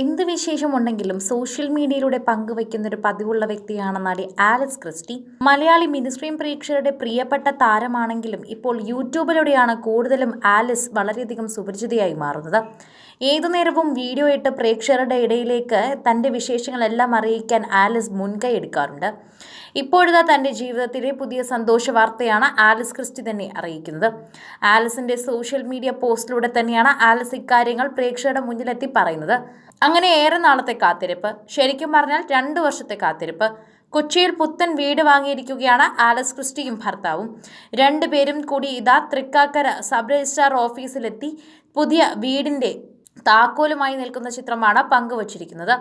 എന്ത് വിശേഷമുണ്ടെങ്കിലും സോഷ്യൽ മീഡിയയിലൂടെ പങ്കുവയ്ക്കുന്ന ഒരു പതിവുള്ള വ്യക്തിയാണ് നടി ആലിസ് ക്രിസ്റ്റി. മലയാളി മിനിസ്ട്രീം പ്രേക്ഷകരുടെ പ്രിയപ്പെട്ട താരമാണെങ്കിലും ഇപ്പോൾ യൂട്യൂബിലൂടെയാണ് കൂടുതലും ആലിസ് വളരെയധികം സുപരിചിതയായി മാറുന്നത്. ഏതു നേരവും വീഡിയോ ഇട്ട് പ്രേക്ഷകരുടെ ഇടയിലേക്ക് തന്റെ വിശേഷങ്ങളെല്ലാം അറിയിക്കാൻ ആലിസ് മുൻകൈ എടുക്കാറുണ്ട്. ഇപ്പോഴത്തെ തന്റെ ജീവിതത്തിലെ പുതിയ സന്തോഷ വാർത്തയാണ് ആലിസ് ക്രിസ്റ്റി തന്നെ അറിയിക്കുന്നത്. ആലിസിന്റെ സോഷ്യൽ മീഡിയ പോസ്റ്റിലൂടെ തന്നെയാണ് ആലിസ് ഇക്കാര്യങ്ങൾ പ്രേക്ഷകരുടെ മുന്നിലെത്തി പറയുന്നത്. അങ്ങനെ ഏറെ നാളത്തെ കാത്തിരിപ്പ് ശരിക്കും പറഞ്ഞാൽ രണ്ട് വർഷത്തെ കാത്തിരിപ്പ്. കൊച്ചിയിൽ പുത്തൻ വീട് വാങ്ങിയിരിക്കുകയാണ് ആലസ് ക്രിസ്റ്റിയും ഭർത്താവും. രണ്ടുപേരും കൂടി ഇതാ തൃക്കാക്കര സബ് രജിസ്ട്രാർ ഓഫീസിലെത്തി. പുതിയ വീടിന്റെ താക്കോലുമായി നിൽക്കുന്ന ചിത്രമാണ് പങ്കുവച്ചിരിക്കുന്നത്.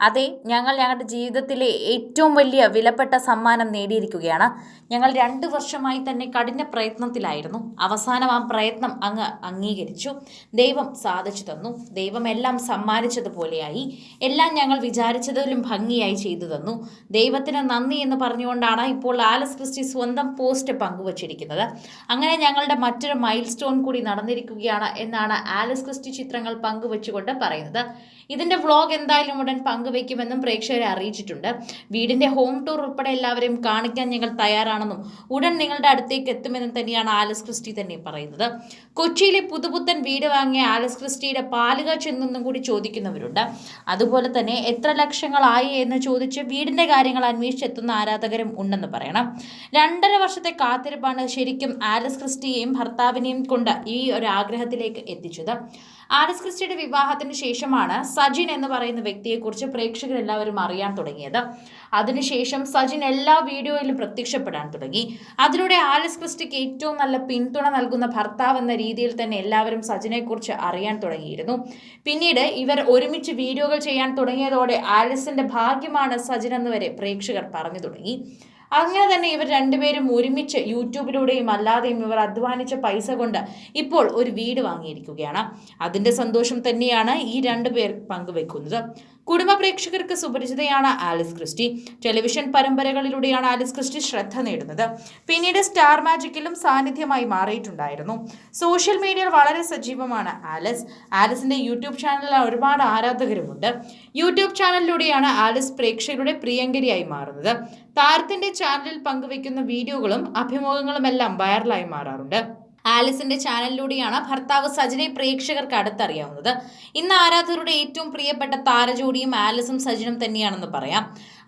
അതെ ഞങ്ങൾ ഞങ്ങളുടെ ജീവിതത്തിലെ ഏറ്റവും വലിയ വിലപ്പെട്ട സമ്മാനം നേടിയിരിക്കുകയാണ്. ഞങ്ങൾ രണ്ട് വർഷമായി തന്നെ കഠിന പ്രയത്നത്തിലായിരുന്നു. അവസാനം ആ പ്രയത്നം അങ്ങ് അംഗീകരിച്ചു. ദൈവം സാധിച്ചു തന്നു. ദൈവം എല്ലാം സമ്മാനിച്ചതുപോലെയായി. എല്ലാം ഞങ്ങൾ വിചാരിച്ചതിലും ഭംഗിയായി ചെയ്തു തന്നു. ദൈവത്തിന് നന്ദി എന്ന് പറഞ്ഞുകൊണ്ടാണ് ഇപ്പോൾ ആലസ് ക്രിസ്റ്റി സ്വന്തം പോസ്റ്റ് പങ്കുവച്ചിരിക്കുന്നത്. അങ്ങനെ ഞങ്ങളുടെ മറ്റൊരു മൈൽ സ്റ്റോൺ കൂടി നടന്നിരിക്കുകയാണ് എന്നാണ് ആലസ് ക്രിസ്റ്റി ചിത്രങ്ങൾ പങ്കുവച്ചുകൊണ്ട് പറയുന്നത്. ഇതിന്റെ വ്ളോഗ് എന്തായാലും ഉടൻ പങ്കുവെക്കുമെന്നും പ്രേക്ഷകരെ അറിയിച്ചിട്ടുണ്ട്. വീടിന്റെ ഹോം ടൂർ ഉൾപ്പെടെ എല്ലാവരെയും കാണിക്കാൻ ഞങ്ങൾ തയ്യാറാണെന്നും ഉടൻ നിങ്ങളുടെ അടുത്തേക്ക് എത്തുമെന്നും തന്നെയാണ് ആലസ് ക്രിസ്റ്റി തന്നെ പറയുന്നത്. കൊച്ചിയിലെ പുതുപുത്തൻ വീട് വാങ്ങിയ ആലസ് ക്രിസ്റ്റിയുടെ പാലുക ചെന്നെന്നും കൂടി ചോദിക്കുന്നവരുണ്ട്. അതുപോലെ തന്നെ എത്ര ലക്ഷങ്ങളായി എന്ന് ചോദിച്ച് വീടിന്റെ കാര്യങ്ങൾ അന്വേഷിച്ചെത്തുന്ന ആരാധകരും ഉണ്ടെന്ന് പറയണം. രണ്ടര വർഷത്തെ കാത്തിരിപ്പാണ് ശരിക്കും ആലസ് ക്രിസ്റ്റിയെയും ഭർത്താവിനെയും കൊണ്ട് ഈ ഒരു ആഗ്രഹത്തിലേക്ക് എത്തിച്ചത്. ആലസ് ക്രിസ്റ്റിയുടെ വിവാഹത്തിന് ശേഷമാണ് സജിൻ എന്ന് പറയുന്ന വ്യക്തിയെക്കുറിച്ച് പ്രേക്ഷകരെല്ലാവരും അറിയാൻ തുടങ്ങിയത്. അതിനുശേഷം സജിൻ എല്ലാ വീഡിയോയിലും പ്രത്യക്ഷപ്പെടാൻ തുടങ്ങി. അതിലൂടെ ആലസ് ക്രിസ്റ്റിക്ക് ഏറ്റവും നല്ല പിന്തുണ നൽകുന്ന ഭർത്താവ് എന്ന രീതിയിൽ തന്നെ എല്ലാവരും സജിനെക്കുറിച്ച് അറിയാൻ തുടങ്ങിയിരുന്നു. പിന്നീട് ഇവർ ഒരുമിച്ച് വീഡിയോകൾ ചെയ്യാൻ തുടങ്ങിയതോടെ ആലസിന്റെ ഭാഗ്യമാണ് സജിൻ എന്ന് വരെ പ്രേക്ഷകർ പറഞ്ഞു തുടങ്ങി. അങ്ങനെ തന്നെ ഇവർ രണ്ടുപേരും ഒരുമിച്ച് യൂട്യൂബിലൂടെയും അല്ലാതെയും ഇവർ അധ്വാനിച്ച പൈസ കൊണ്ട് ഇപ്പോൾ ഒരു വീട് വാങ്ങിയിരിക്കുകയാണ്. അതിന്റെ സന്തോഷം തന്നെയാണ് ഈ രണ്ടുപേർ പങ്കുവെക്കുന്നത്. കുടുംബ പ്രേക്ഷകർക്ക് സുപരിചിതയാണ് ആലിസ് ക്രിസ്റ്റി. ടെലിവിഷൻ പരമ്പരകളിലൂടെയാണ് ആലിസ് ക്രിസ്റ്റി ശ്രദ്ധ നേടുന്നത്. പിന്നീട് സ്റ്റാർ മാജിക്കിലും സാന്നിധ്യമായി മാറിയിട്ടുണ്ടായിരുന്നു. സോഷ്യൽ മീഡിയയിൽ വളരെ സജീവമാണ് ആലിസ്. ആലിസിന്റെ യൂട്യൂബ് ചാനലിൽ ഒരുപാട് ആരാധകരുമുണ്ട്. യൂട്യൂബ് ചാനലിലൂടെയാണ് ആലിസ് പ്രേക്ഷകരുടെ പ്രിയങ്കരിയായി മാറുന്നത്. താരത്തിന്റെ ചാനലിൽ പങ്കുവയ്ക്കുന്ന വീഡിയോകളും അഭിമുഖങ്ങളും എല്ലാം വൈറലായി മാറാറുണ്ട്. ആലിസിന്റെ ചാനലിലൂടെയാണ് ഭർത്താവ് സജിനെ പ്രേക്ഷകർക്ക് അടുത്തറിയാവുന്നത്. ഇന്ന് ആരാധകരുടെ ഏറ്റവും പ്രിയപ്പെട്ട താരജോഡിയും ആലിസും സജിനും തന്നെയാണെന്ന് പറയാം.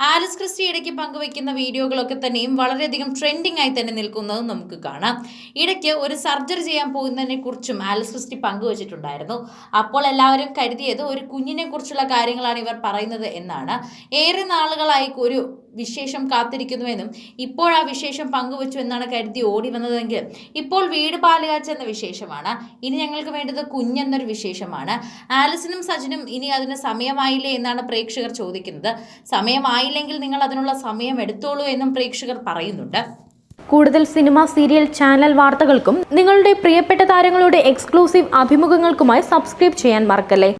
ആലിസ് ക്രിസ്റ്റി ഇടയ്ക്ക് പങ്കുവയ്ക്കുന്ന വീഡിയോകളൊക്കെ തന്നെയും വളരെയധികം ട്രെൻഡിങ് ആയി തന്നെ നിൽക്കുന്നത് നമുക്ക് കാണാം. ഇടയ്ക്ക് ഒരു സർജറി ചെയ്യാൻ പോകുന്നതിനെ കുറിച്ചും ആലിസ് ക്രിസ്റ്റി പങ്കുവച്ചിട്ടുണ്ടായിരുന്നു. അപ്പോൾ എല്ലാവരും കരുതിയത് ഒരു കുഞ്ഞിനെ കുറിച്ചുള്ള കാര്യങ്ങളാണ് ഇവർ പറയുന്നത് എന്നാണ്. ഏറെ നാളുകളായി ഒരു വിശേഷം കാത്തിരിക്കുന്നുവെന്നും ഇപ്പോൾ ആ വിശേഷം പങ്കുവച്ചു എന്നാണ് കരുതി ഓടി വന്നതെങ്കിൽ ഇപ്പോൾ വീട് പാലുകാച്ച എന്ന വിശേഷമാണ്. ഇനി ഞങ്ങൾക്ക് വേണ്ടത് കുഞ്ഞെന്നൊരു വിശേഷമാണ്. ആലിസിനും സജിനും ഇനി അതിന് സമയമായില്ലേ എന്നാണ് പ്രേക്ഷകർ ചോദിക്കുന്നത്. സമയമായില്ലെങ്കിൽ നിങ്ങൾ അതിനുള്ള സമയം എടുത്തോളൂ എന്നും പ്രേക്ഷകർ പറയുന്നുണ്ട്. കൂടുതൽ സിനിമ സീരിയൽ ചാനൽ വാർത്തകൾക്കും നിങ്ങളുടെ പ്രിയപ്പെട്ട താരങ്ങളുടെ എക്സ്ക്ലൂസീവ് അഭിമുഖങ്ങൾക്കുമായി സബ്സ്ക്രൈബ് ചെയ്യാൻ മറക്കല്ലേ?